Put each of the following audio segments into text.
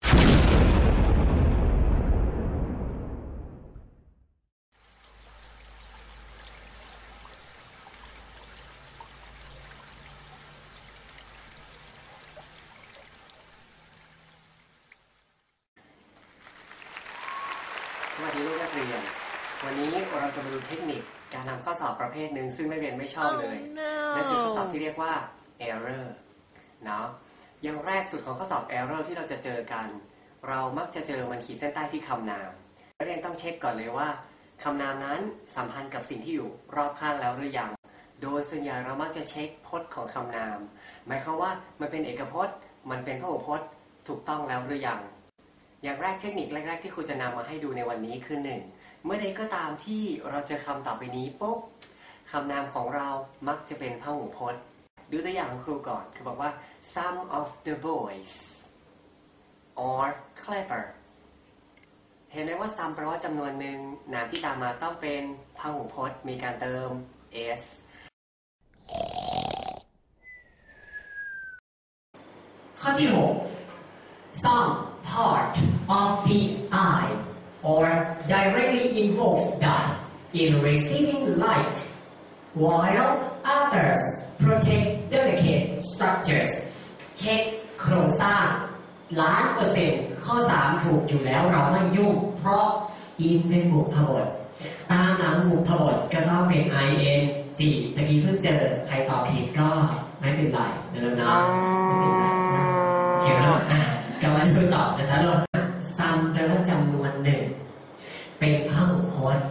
สวัสดีลูกนักเรียน วันนี้เราจะมาดูเทคนิคการทำข้อสอบประเภทหนึ่งซึ่งนักเรียนไม่ชอบเลย Oh, นั่นคือข้อสอบที่เรียกว่า error เนาะ อย่างแรกสุดของข้อสอบ error ที่เราจะเจอกัน เรามักจะเจอมันขีดเส้นใต้ที่คำนามนักเรียนต้องเช็คก่อนเลยว่าคำนามนั้นสัมพันธ์กับสิ่งที่อยู่รอบข้างแล้วหรือยัง โดยส่วนใหญ่เรามักจะเช็คพจน์ของคำนาม หมายความว่ามันเป็นเอกพจน์ มันเป็นพหูพจน์ ถูกต้องแล้วหรือยัง อย่างแรกเทคนิคแรกๆที่ครูจะนำมาให้ดูในวันนี้คือหนึ่งเมื่อใดก็ตามที่เราเจอคำต่อไปนี้ปุ๊บคำนามของเรามักจะเป็นพหูพจน์ ดูตัวอย่างของครูก่อนคือบอกว่า some of the boys are clever เห็นไหมว่า some แปลว่าจำนวนหนึ่งนามที่ตามมาต้องเป็นพหูพจน์ มีการเติม s ข้อที่ 6 some part of the eye or directly involved in receiving light while others protect delicate structures เช็คโครงสร้างล้านเปอร์เซ็นต์ข้อ3ถูกอยู่แล้วเราไม่ยุ่ง เพราะ in เป็นบุพบท ตามหลังบุพบทก็ต้องเป็น ing ตะกี้เพิ่งเจอ ใครตอบผิดก็ไม่เป็นไรเดิมเนะไม่เป็นไรนะเขียนแล้วอะกำลังคือตอบนะคะเราซัมแปลว่าจำนวนหนึ่ง เป็นพหูพจน์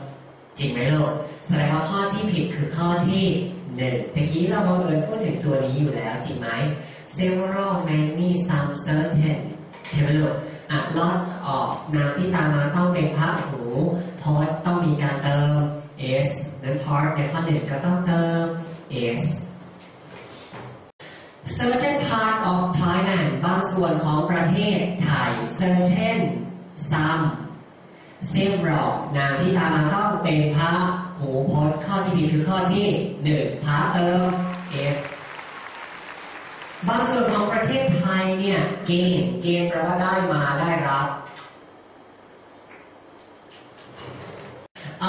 จริงไหมลูกแสดงว่าข้อที่ผิดคือข้อที่ หนึ่งตะกี้เราบังเอิญพูดถึงตัวนี้อยู่แล้วจริงไหม several many some certain ใช่ไหมลูกอะ lot of นามที่ตามมาต้องเป็นพหูพจน์ต้องมีการเติม s นั้น part ในข้อหนึ่งก็ต้องเติม s certain part of Thailand บางส่วนของประเทศไทย certain some several นามที่ตามมาต้องเป็นพระหูพจน์ข้อที่ผิดคือข้อที่หนึ่งพระเติม s บางส่วนของประเทศไทยเนี่ยเกณฑ์เกณฑ์แปลว่าได้มาได้รับ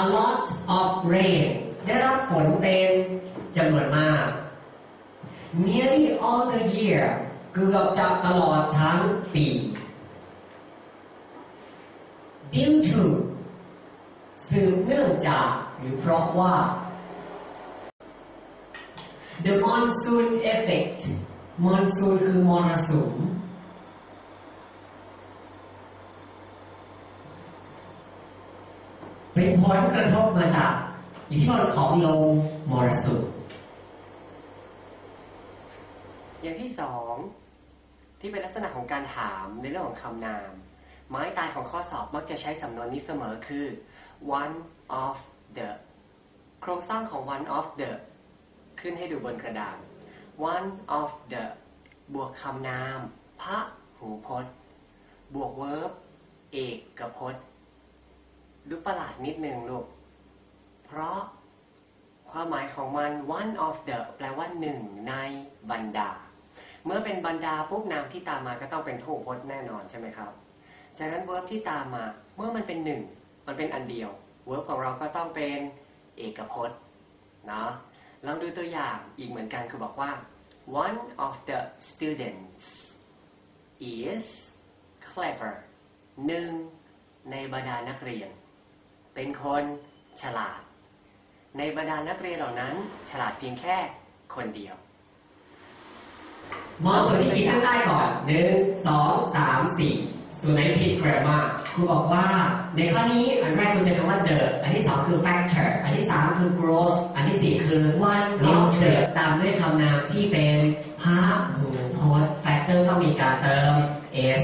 a lot of rain ได้รับฝนเป็นจำนวนมาก nearly all the year เกือบจะตลอดทั้งปี due to สืบเนื่องจากหรือเพราะว่า the monsoon effect มอนซูนคือมรสุม เป็นผลกระทบมาจากอิทธิพลของลมมรสุมอย่างที่สองที่เป็นลักษณะของการถามในเรื่องของคำนาม ไม้ตายของข้อสอบมักจะใช้สำนวนนี้เสมอคือ one of the โครงสร้างของ one of the ขึ้นให้ดูบนกระดาน one of the บวกคำนาม พระหูพจน์ บวก verb เอกกพจน์ ดูประหลาดนิดนึงลูก เพราะความหมายของมัน one of the แปลว่าหนึ่งในบรรดา เมื่อเป็นบรรดาปุ๊บนามที่ตามมาก็ต้องเป็นพหูพจน์แน่นอนใช่ไหมครับ จากนั้น verb ที่ตามมา เมื่อมันเป็นหนึ่งมันเป็นอันเดียว verb ของเราก็ต้องเป็นเอกพจน์เนาะลองดูตัวอย่างอีกเหมือนกันคือบอกว่า one of the students is clever หนึ่งในบรรดานักเรียน เป็นคนฉลาด ในบรรดานักเรียนเหล่านั้น ฉลาดเพียงแค่คนเดียวมองส่วนที่ขีดข้างใต้ก่อนหนึ่งสองสามสี่ ตัวไหนผิด grammar ครูบอกว่า ในข้อนี้อันแรกคุณจะคำว่า the อันที่สองคือ factor อันที่สามคือ growth อันที่สี่คือ one of the ตามด้วยคำนามที่เป็นพหูพจน์ factor ต้องมีการเติม s